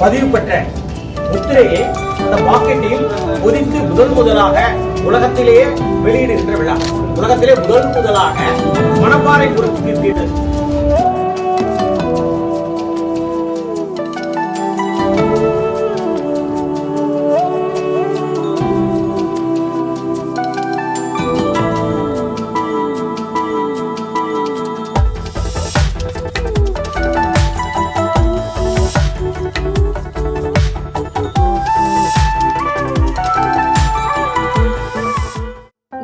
பதிவு பெற்ற முத்திரையை அந்த பாக்கெட்டில் பொதித்து முதல் முதலாக உலகத்திலேயே வெளியிடுகின்ற விழா. உலகத்திலே முதல் முதலாக மணப்பாறை முறுக்கு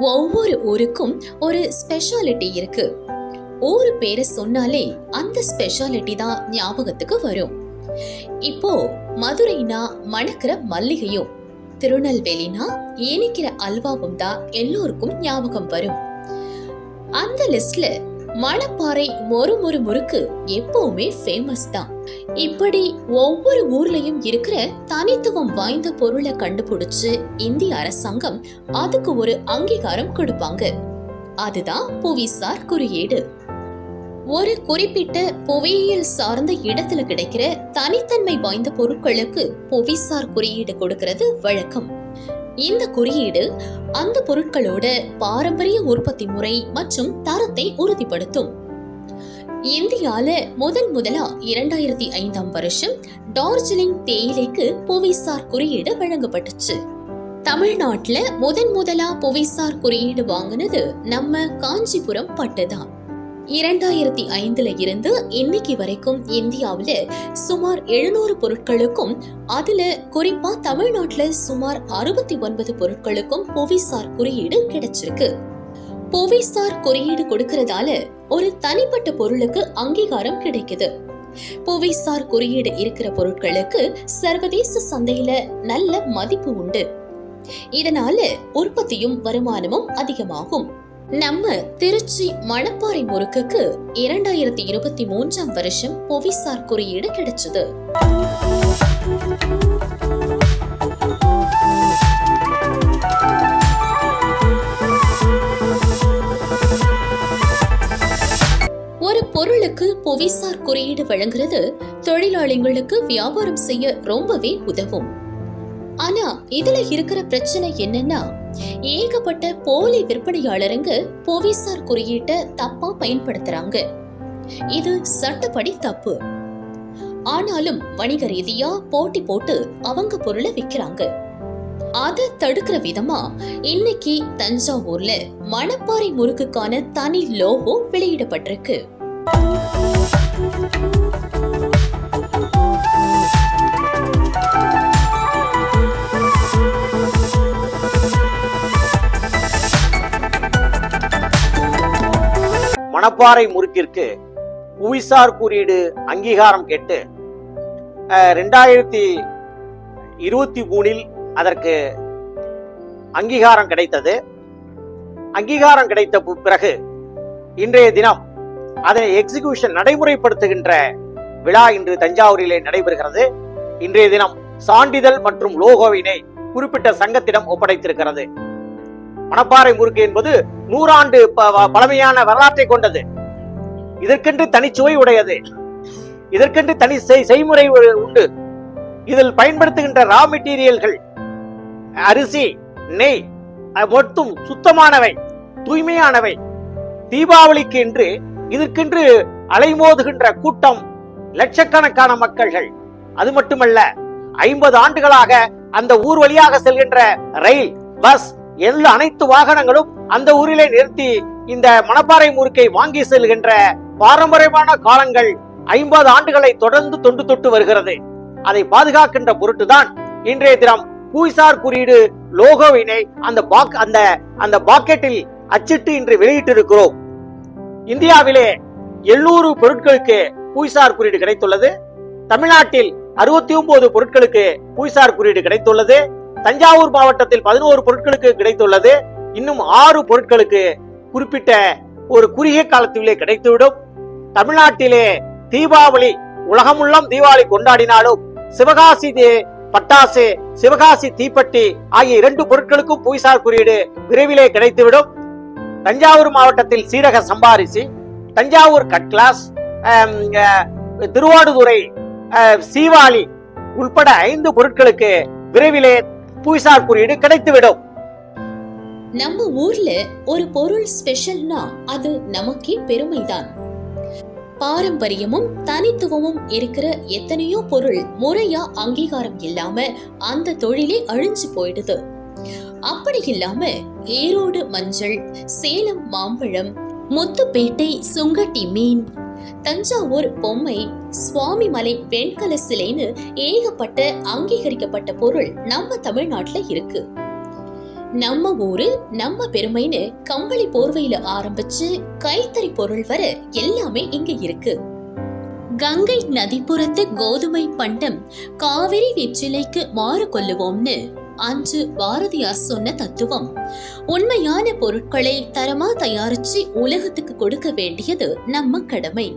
ஒவ்வொரு ஊருக்கும் ஒரு ஸ்பெஷாலிட்டி இருக்கு. ஊரு பேரை சொன்னாலே அந்த ஸ்பெஷாலிட்டி தான் ஞாபகத்துக்கு வரும். இப்போ மதுரைனா மணக்கிற மல்லிகையும் திருநெல்வேலினா இனிக்கிற அல்வாவும் தான் எல்லோருக்கும் ஞாபகம் வரும். அந்த லிஸ்ட்ல மணப்பாறை மொறு மொறு முறுக்கு எப்பவுமே ஃபேமஸ் தான். இப்படி ஒவ்வொரு ஊர்லயும் இருக்கிற தனித்துவம் வாய்ந்த பொருளை கண்டுபிடிச்சு இந்திய அரசாங்கம் அதுக்கு ஒரு அங்கீகாரம் கொடுப்பாங்க. அதுதான் புவிசார் குறியீடு. ஒரு குறிப்பிட்ட புவியியல் சார்ந்த இடத்துல கிடைக்கிற தனித்தன்மை வாய்ந்த பொருட்களுக்கு புவிசார் குறியீடு கொடுக்கிறது வழக்கம். இந்த குறியீடு அந்த பொருட்களோட பாரம்பரிய உற்பத்தி முறை மற்றும் தரத்தை உறுதிப்படுத்தும். இந்தியால முதன் முதலா இரண்டாயிரத்தி ஐந்தாம் வருஷம் டார்ஜிலிங் தேயிலைக்கு புவிசார் குறியீடு வழங்கப்பட்டுச்சு. தமிழ்நாட்டுல முதன் முதலா புவிசார் குறியீடு வாங்கினது நம்ம காஞ்சிபுரம் பட்டுதான் இரண்டாயிரத்தி ஐந்துல இருந்து இன்னைக்கு வரைக்கும் இந்தியாவில் சுமார் எழுநூறு பொருட்களுக்கும் அதுல குறிப்பா தமிழ்நாட்டில் சுமார் அறுபத்தி ஒன்பது பொருட்களுக்கும் புவிசார் குறியீடு கிடைச்சிருக்கு. புவிசார் குறியீடு கொடுக்கறதால ஒரு தனிப்பட்ட பொருளுக்கு அங்கீகாரம் கிடைக்குது. புவிசார் குறியீடு இருக்கிற பொருட்களுக்கு சர்வதேச சந்தையில நல்ல மதிப்பு உண்டு. இதனால உற்பத்தியும் வருமானமும் அதிகமாகும். நம்ம திருச்சி மணப்பாறை முறுக்குக்கு இரண்டாயிரத்தி இருபத்தி மூன்றாம் வருஷம் புவிசார் குறியீடு கிடைச்சது. ஒரு பொருளுக்கு புவிசார் குறியீடு வழங்குறது தொழிலாளிகளுக்கு வியாபாரம் செய்ய ரொம்பவே உதவும். ஆனா இதுல இருக்கிற பிரச்சனை என்னன்னா ஏகப்பட்ட போலி விற்பனையாளருங்க புவிசார் குறியீட்டை தப்பா பயன்படுத்துறாங்க. இது சட்டப்படி தப்பு. ஆனாலும் வணிக ரீதியா போட்டி போட்டு அவங்க பொருளை விற்கிறாங்க. அதை தடுக்கிற விதமா இன்னைக்கு தஞ்சாவூர்ல மணப்பாறை முறுக்குக்கான தனி லோகோ வெளியிடப்பட்டிருக்கு. மணப்பாறை முறுக்கிற்கு புவிசார் குறியீடு அங்கீகாரம் கேட்டு ரெண்டாயிரத்தி இருபத்தி மூணில் அதற்கு அங்கீகாரம் கிடைத்தது. அங்கீகாரம் கிடைத்த பிறகு இன்றைய தினம் அதனை எக்ஸிகியூஷன் நடைமுறைப்படுத்துகின்ற விழா இன்று தஞ்சாவூரிலே நடைபெறுகிறது. இன்றைய தினம் சான்றிதழ் மற்றும் லோகோவினை குறிப்பிட்ட சங்கத்திடம் ஒப்படைத்திருக்கிறது. மணப்பாறை முறுக்கு என்பது நூறாண்டு பழமையான வரலாற்றை கொண்டது. இதற்கென்று தனிச்சுவை உடையது. இதற்கென்று தனி செய்- செய்முறை உண்டு. இதில் பயன்படுத்துகின்ற ரா மெட்டீரியல்கள் அரிசி நெய் மொத்தம் சுத்தமானவை தூய்மையானவை. தீபாவளிக்கு என்று இதற்கென்று அலைமோதுகின்ற கூட்டம் லட்சக்கணக்கான மக்கள்கள். அது மட்டுமல்ல ஐம்பது ஆண்டுகளாக அந்த ஊர் வழியாக செல்கின்ற ரயில் பஸ் எல்லா அனைத்து வாகனங்களும் அந்த ஊரிலே நிறுத்தி இந்த மணப்பாறை முறுக்கை வாங்கி செல்கின்ற பாரம்பரியமான காலங்கள் ஐம்பது ஆண்டுகளை தொடர்ந்து தொண்டு தொட்டு வருகிறது. அதை பாதுகாக்கின்ற பொருட்டுதான் இன்றைய தினம் புவிசார் குறியீடு லோகோவினை அந்த பாக் அந்த அந்த பாக்கெட்டில் அச்சிட்டு இன்று வெளியிட்டிருக்கிறோம். இந்தியாவிலே எழுநூறு பொருட்களுக்கு புவிசார் குறியீடு கிடைத்துள்ளது. தமிழ்நாட்டில் அறுபத்தி ஒன்பது பொருட்களுக்கு புவிசார் குறியீடு கிடைத்துள்ளது. தஞ்சாவூர் மாவட்டத்தில் பதினோரு பொருட்களுக்கு கிடைத்துள்ளது. இன்னும் ஆறு பொருட்களுக்கு குறிப்பிட்ட ஒரு குறுகிய காலத்திலே கிடைத்துவிடும். தமிழ்நாட்டிலே தீபாவளி உலகமுள்ளம் தீபாவளி கொண்டாடினாலும் சிவகாசி பட்டாசு சிவகாசி தீப்பெட்டி ஆகிய இரண்டு பொருட்களுக்கும் புவிசார் குறியீடு விரைவிலே கிடைத்துவிடும். தஞ்சாவூர் மாவட்டத்தில் சீரக சம்பாரிசி தஞ்சாவூர் கட்லாஸ் திருவாடுதுறை சீவாளி உள்பட ஐந்து பொருட்களுக்கு விரைவிலே புவிசார் குறியீடு கிடைத்துவிடும். நம்ம ஊர்ல ஒரு பொருள் ஸ்பெஷல்னா அது நமக்கே பெருமைதான். பாரம்பரியமும் தனித்துவமும் இருக்கிற எத்தனையோ பொருள் முறையா அங்கீகாரம் இல்லாம அந்த தொழிலே அழிஞ்சு போயிடுது. அப்படி இல்லாம ஈரோடு மஞ்சள் சேலம் மாம்பழம் முத்துப்பேட்டை சுங்கட்டி மீன் தஞ்சாவூர் பொம்மை சுவாமிமலை வெண்கல சிலைன்னு ஏகப்பட்ட அங்கீகரிக்கப்பட்ட பொருள் நம்ம தமிழ்நாட்டுல இருக்கு. நம்ம ஊரு நம்ம பெருமைன்னு கம்பளி போர்வையில ஆரம்பிச்சு கைத்தறி பொருள் வர எல்லாமே இங்க இருக்கு. கங்கை நதிப்புறத்து கோதுமை பண்டம் காவிரி வெற்றிலைக்கு மாறு கொள்ளுவோம்னு அன்று பாரதியார் சொன்ன தத்துவம். உண்மையான பொருட்களை தரமா தயாரிச்சு உலகத்துக்கு கொடுக்க வேண்டியது நம்ம கடமை.